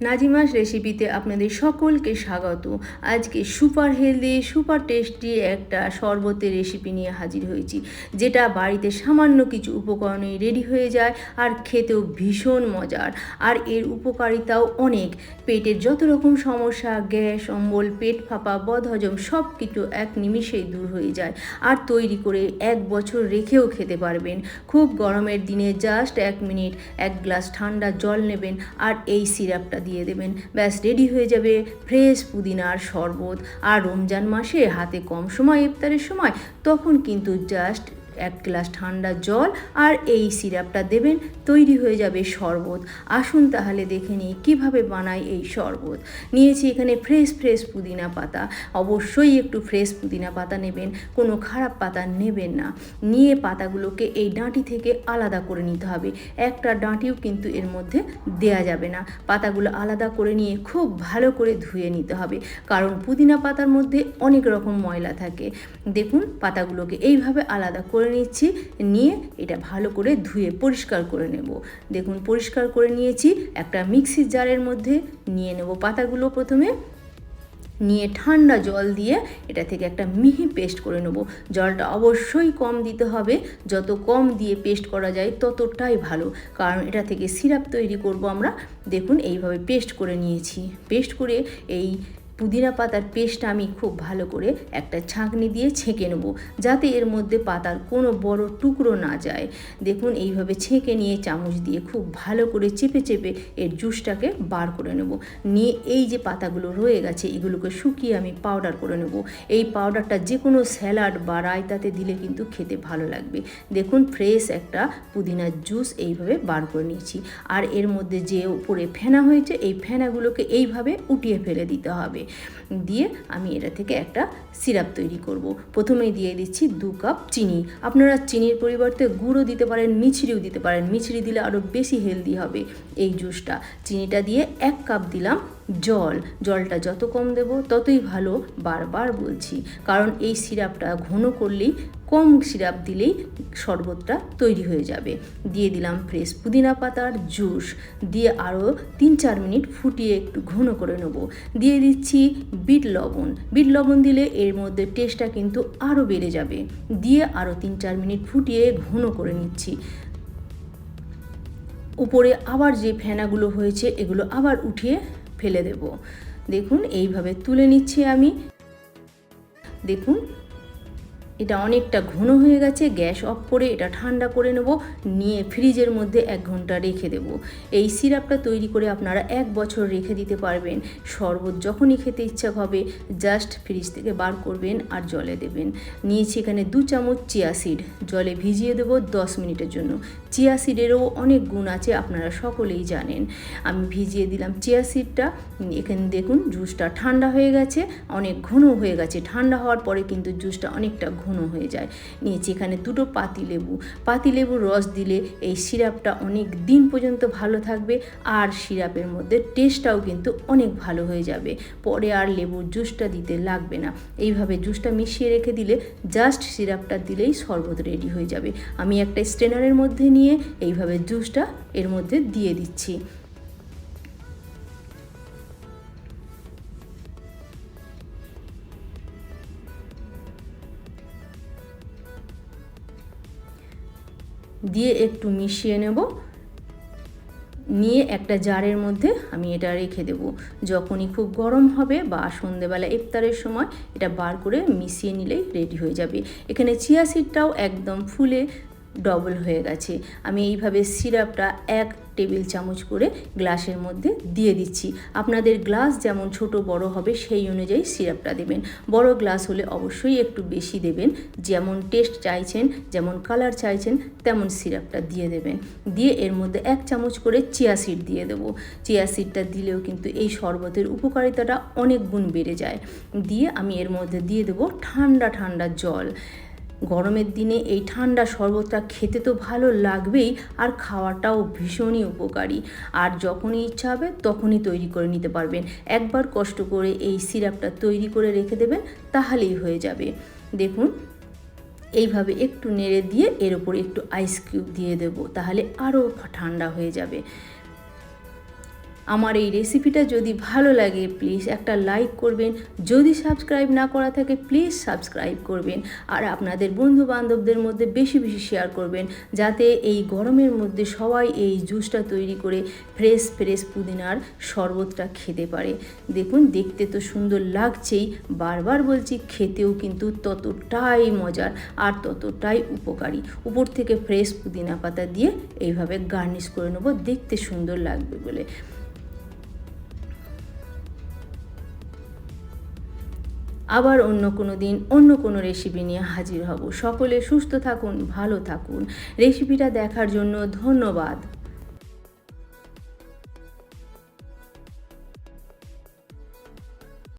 নাজিমাস রেসিপিতে আপনাদের সকলকে স্বাগত। আজকে সুপার হেলদি সুপার টেস্টি একটা শরবতের রেসিপি নিয়ে হাজির হয়েছি, যেটা বাড়িতে সামান্য কিছু উপকরণে রেডি হয়ে যায় আর খেতেও ভীষণ মজার। আর এর উপকারিতাও অনেক। পেটের যত রকম সমস্যা, গ্যাস, অম্বল, পেট ফাঁপা, বদহজম সব কিছু এক নিমিষেই দূর হয়ে যায় আর তৈরি করে এক বছর রেখেও খেতে পারবেন। খুব গরমের দিনে জাস্ট এক মিনিট এক গ্লাস ঠান্ডা জল নেবেন আর এই সিরাপটা দিয়ে দেবেন। ব্যাস রেডি হয়ে যাবে ফ্রেশ পুদিনার শরবত। আর রমজান মাসে হাতে কম সময়, ইফতারের সময়, তখন কিন্তু জাস্ট এক গ্লাস ঠান্ডা জল আর এই সিরাপটা দেবেন, তৈরি হয়ে যাবে শরবত। আসুন তাহলে দেখে নিই কীভাবে বানাই এই শরবত। নিয়েছি এখানে ফ্রেশ ফ্রেশ পুদিনা পাতা। অবশ্যই একটু ফ্রেশ পুদিনা পাতা নেবেন, কোনো খারাপ পাতা নেবেন না। নিয়ে পাতাগুলোকে এই ডাঁটি থেকে আলাদা করে নিতে হবে। একটা ডাঁটিও কিন্তু এর মধ্যে দেয়া যাবে না। পাতাগুলো আলাদা করে নিয়ে খুব ভালো করে ধুয়ে নিতে হবে। কারণ পুদিনা পাতার মধ্যে অনেক রকম ময়লা থাকে। দেখুন, পাতাগুলোকে এইভাবে আলাদা করে নিচ্ছি, নিয়ে এটা ভালো করে ধুয়ে পরিষ্কার করে নেব। দেখুন, পরিষ্কার করে নিয়েছি, একটা মিক্সির জারের মধ্যে নিয়ে নেব পাতাগুলো প্রথমে। নিয়ে ঠান্ডা জল দিয়ে এটা থেকে একটা মিহি পেস্ট করে নেব। জলটা অবশ্যই কম দিতে হবে, যত কম দিয়ে পেস্ট করা যায় ততটাই ভালো। কারণ এটা থেকে সিরাপ তৈরি করব আমরা। দেখুন, এইভাবে পেস্ট করে নিয়েছি। পেস্ট করে এই পুদিনা পাতার পেস্টটা আমি খুব ভালো করে একটা ছাঁকনি দিয়ে ছেঁকে নেব, যাতে এর মধ্যে পাতার কোনো বড় টুকরো না যায়। দেখুন, এইভাবে ছেঁকে নিয়ে চামচ দিয়ে খুব ভালো করে চেপে চেপে এর জুসটাকে বার করে নেব। নিয়ে এই যে পাতাগুলো রয়ে গেছে, এগুলোকে শুকিয়ে আমি পাউডার করে নেব। এই পাউডারটা যে কোনো স্যালাড বা রায়তাতে দিলে কিন্তু খেতে ভালো লাগবে। দেখুন, ফ্রেশ একটা পুদিনার জুস এইভাবে বার করে নিয়েছি। আর এর মধ্যে যে উপরে ফেনা হয়েছে, এই ফেনাগুলোকে এইভাবে উঠিয়ে ফেলে দিতে হবে। দিয়ে আমি এটা থেকে একটা সিরাপ তৈরি করব। প্রথমেই দিয়ে দিচ্ছি দু কাপ চিনি। আপনারা চিনির পরিবর্তে গুঁড়ো দিতে পারেন, মিছরিও দিতে পারেন। মিছরি দিলে আরও বেশি হেলদি হবে এই জুসটা চিনিটা দিয়ে এক কাপ দিলাম জল, জলটা যত কম দেব ততই ভালো বারবার বলছি। কারণ এই সিরাপটা ঘন করলেই, কম সিরাপ দিলেই শরবতটা তৈরি হয়ে যাবে। দিয়ে দিলাম ফ্রেশ পুদিনা পাতার জুস দিয়ে আরও তিন চার মিনিট ফুটিয়ে একটু ঘন করে নেব। দিয়ে দিচ্ছি বিট লবণ। বিট লবণ দিলে এর মধ্যে টেস্টটা কিন্তু আরও বেড়ে যাবে। দিয়ে আরও তিন চার মিনিট ফুটিয়ে ঘন করে নিচ্ছি। উপরে আবার যে ফেনাগুলো হয়েছে, এগুলো আবার উঠিয়ে ফেলে দেব। দেখুন এইভাবে তুলে নিচ্ছি আমি। দেখুন এটা অনেকটা ঘন হয়ে গেছে, গ্যাস অফ করে এটা ঠান্ডা করে নেব, নিয়ে ফ্রিজের মধ্যে এক ঘণ্টা রেখে দেব। এই সিরাপটা তৈরি করে আপনারা এক বছর রেখে দিতে পারবেন। শরবত যখনই খেতে ইচ্ছা হবে, জাস্ট ফ্রিজ থেকে বার করবেন আর জলে দেবেন। নিয়েছি এখানে দু চামচ চিয়া সিড। জলে ভিজিয়ে দেবো দশ মিনিটের জন্য। চিয়া সিডেরও অনেক গুণ আছে, আপনারা সকলেই জানেন। আমি ভিজিয়ে দিলাম চিয়া সিডটা। এখানে দেখুন, জুসটা ঠান্ডা হয়ে গেছে, অনেক ঘন হয়ে গেছে। ঠান্ডা হওয়ার পরে কিন্তু জুসটা অনেকটা ঘন হয়ে যায়। নিয়েছি এখানে দুটো পাতি লেবু। পাতি লেবুর রস দিলে এই সিরাপটা অনেক দিন পর্যন্ত ভালো থাকবে আর সিরাপের মধ্যে টেস্টটাও কিন্তু অনেক ভালো হয়ে যাবে। পরে আর লেবুর জুসটা দিতে লাগবে না। এইভাবে জুসটা মিশিয়ে রেখে দিলে জাস্ট সিরাপটা দিলেই শরবত রেডি হয়ে যাবে। আমি একটা স্ট্রেনারের মধ্যে নিয়ে এইভাবে জুসটা এর মধ্যে দিয়ে দিচ্ছি। দিয়ে একটু মিশিয়ে নেব। নিয়ে একটা জারের মধ্যে আমি এটা রেখে দেব। যখনই খুব গরম হবে বা সন্ধেবেলা ইফতারের সময়, এটা বার করে মিশিয়ে নিলেই রেডি হয়ে যাবে। এখানে চিয়া সিডটাও একদম ফুলে ডবল হয়ে গেছে। আমি এইভাবে সিরাপটা এক টেবিল চামচ করে গ্লাসের মধ্যে দিয়ে দিচ্ছি। আপনাদের গ্লাস যেমন ছোট বড় হবে, সেই অনুযায়ী সিরাপটা দেবেন। বড় গ্লাস হলে অবশ্যই একটু বেশি দেবেন। যেমন টেস্ট চাইছেন, যেমন কালার চাইছেন, তেমন সিরাপটা দিয়ে দেবেন। দিয়ে এর মধ্যে এক চামচ করে চিয়া সিড দিয়ে দেবো। চিয়া সিডটা দিলেও কিন্তু এই শরবতের উপকারিতাটা অনেক গুণ বেড়ে যায়। দিয়ে আমি এর মধ্যে দিয়ে দেবো ঠান্ডা ঠান্ডা জল। গরমের দিনে এই ঠান্ডা শরবতটা খেতে তো ভালো লাগবেই আর খাওয়াটাও ভীষণই উপকারী। আর যখনই ইচ্ছা হবে তখনই তৈরি করে নিতে পারবেন। একবার কষ্ট করে এই সিরাপটা তৈরি করে রেখে দেবেন, তাহলেই হয়ে যাবে। দেখুন, এইভাবে একটু নেড়ে দিয়ে এর ওপর একটু আইস কিউব দিয়ে দেবো, তাহলে আরও ঠান্ডা হয়ে যাবে। আমার এই রেসিপিটা যদি ভালো লাগে প্লিজ একটা লাইক করবেন। যদি সাবস্ক্রাইব না করা থাকে প্লিজ সাবস্ক্রাইব করবেন। আর আপনাদের বন্ধু বান্ধবদের মধ্যে বেশি বেশি শেয়ার করবেন, যাতে এই গরমের মধ্যে সবাই এই জুসটা তৈরি করে ফ্রেশ ফ্রেশ পুদিনার শরবতটা খেতে পারে। দেখুন, দেখতে তো সুন্দর লাগছেই। বারবার বলছি, খেতেও কিন্তু ততটাই মজার আর ততটাই উপকারী। উপর থেকে ফ্রেশ পুদিনা পাতা দিয়ে এইভাবে গার্নিশ করে নেব, দেখতে সুন্দর লাগবে বলে। আবার অন্য কোনো দিন অন্য কোনো রেসিপি নিয়ে হাজির হব। সকলে সুস্থ থাকুন, ভালো থাকুন। রেসিপিটা দেখার জন্য ধন্যবাদ।